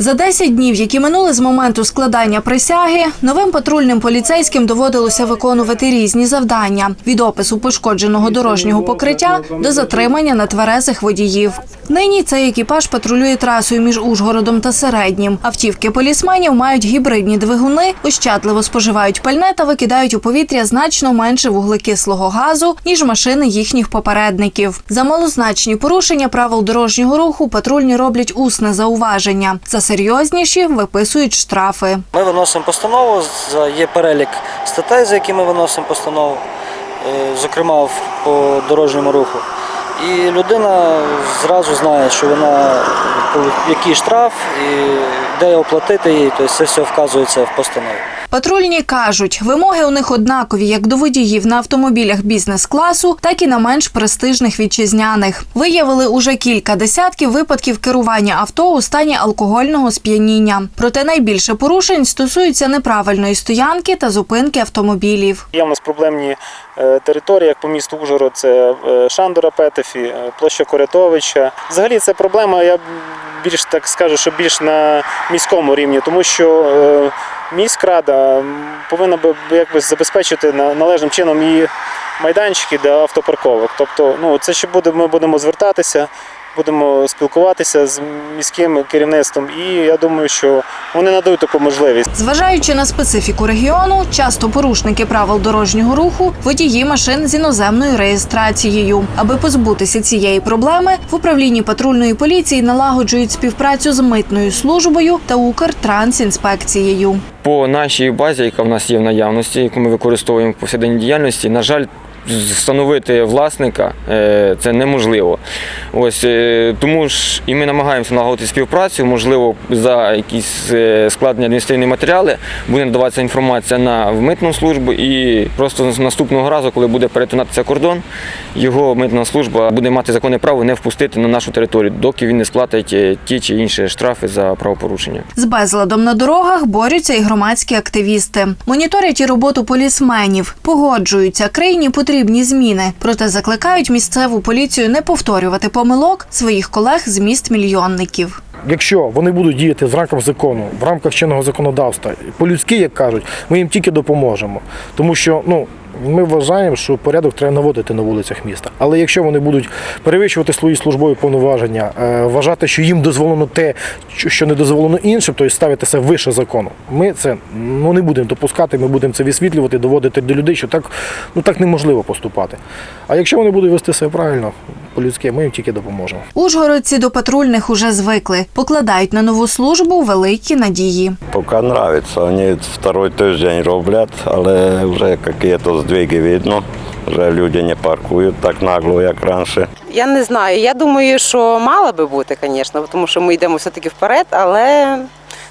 За 10 днів, які минули з моменту складання присяги, новим патрульним поліцейським доводилося виконувати різні завдання від опису пошкодженого дорожнього покриття до затримання нетверезих водіїв. Нині цей екіпаж патрулює трасою між Ужгородом та Середнім. Автівки полісменів мають гібридні двигуни, ощадливо споживають пальне та викидають у повітря значно менше вуглекислого газу ніж машини їхніх попередників. За малозначні порушення правил дорожнього руху патрульні роблять усне зауваження. За серйозніші виписують штрафи. Ми виносимо постанову, є перелік статей, за які ми виносимо постанову, е, зокрема по дорожньому руху. І людина зразу знає, що вона який штраф і де оплатити їй, тобто це все вказується в постанові. Патрульні кажуть, вимоги у них однакові як до водіїв на автомобілях бізнес-класу, так і на менш престижних вітчизняних. Виявили уже кілька десятків випадків керування авто у стані алкогольного сп'яніння. Проте найбільше порушень стосуються неправильної стоянки та зупинки автомобілів. Є в нас проблемні е, території, як по місту Ужгород, це е, Шандора Петефі, е, площа Корятовича. Взагалі це проблема, я більш так скажу, що більш на міському рівні, тому що е, міськрада повинна би якби забезпечити на- належним чином і майданчики для автопарковок. Тобто, ну це ще буде, ми будемо звертатися. Будемо спілкуватися з міським керівництвом, і я думаю, що вони надають таку можливість. Зважаючи на специфіку регіону, часто порушники правил дорожнього руху водії машин з іноземною реєстрацією. Аби позбутися цієї проблеми, в управлінні патрульної поліції налагоджують співпрацю з митною службою та Укртрансінспекцією. По нашій базі, яка в нас є в наявності, яку ми використовуємо в повсякденній діяльності, на жаль, встановити власника е, це неможливо. Ось е, тому ж і ми намагаємося налагодити співпрацю. Можливо, за якісь е, складені адміністративні матеріали буде надаватися інформація на митну службу, і просто наступного разу, коли буде перетинатися кордон, його митна служба буде мати законне право не впустити на нашу територію, доки він не сплатить ті чи інші штрафи за правопорушення. З безладом на дорогах борються і громадські активісти. Моніторять і роботу полісменів, погоджуються, країні потрібні зміни. Проте закликають місцеву поліцію не повторювати помилок своїх колег з міст мільйонників. Якщо вони будуть діяти в рамках закону, в рамках чинного законодавства, по-людськи, як кажуть, ми їм тільки допоможемо. Тому що ну, ми вважаємо, що порядок треба наводити на вулицях міста. Але якщо вони будуть перевищувати свої службові повноваження, е, вважати, що їм дозволено те, що не дозволено іншим, тобто ставити це вище закону, ми це ну, не будемо допускати, ми будемо це висвітлювати, доводити до людей, що так, ну, так неможливо поступати. А якщо вони будуть вести себе правильно, по-людськи, ми їм тільки допоможемо. Ужгородці до патрульних уже звикли, покладають на нову службу великі надії. Поки подобається. Вони второй тиждень роблять, але вже якісь здвиги видно. Вже люди не паркують так нагло, як раніше. Я не знаю. Я думаю, що мала би бути, звісно, тому що ми йдемо все-таки вперед, але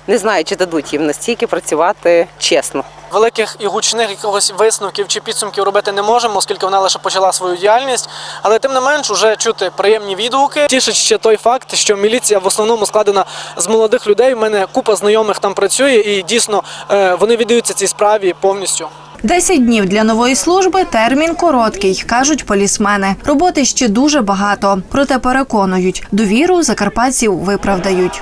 не знаю, чи дадуть їм настільки працювати чесно. Великих і гучних якогось висновків чи підсумків робити не можемо, оскільки вона лише почала свою діяльність. Але тим не менш, уже чути приємні відгуки. Тішить ще той факт, що міліція в основному складена з молодих людей. У мене купа знайомих там працює, і дійсно е, вони віддаються цій справі повністю. Десять днів для нової служби термін короткий, кажуть полісмени. Роботи ще дуже багато. Проте переконують, довіру закарпатців виправдають.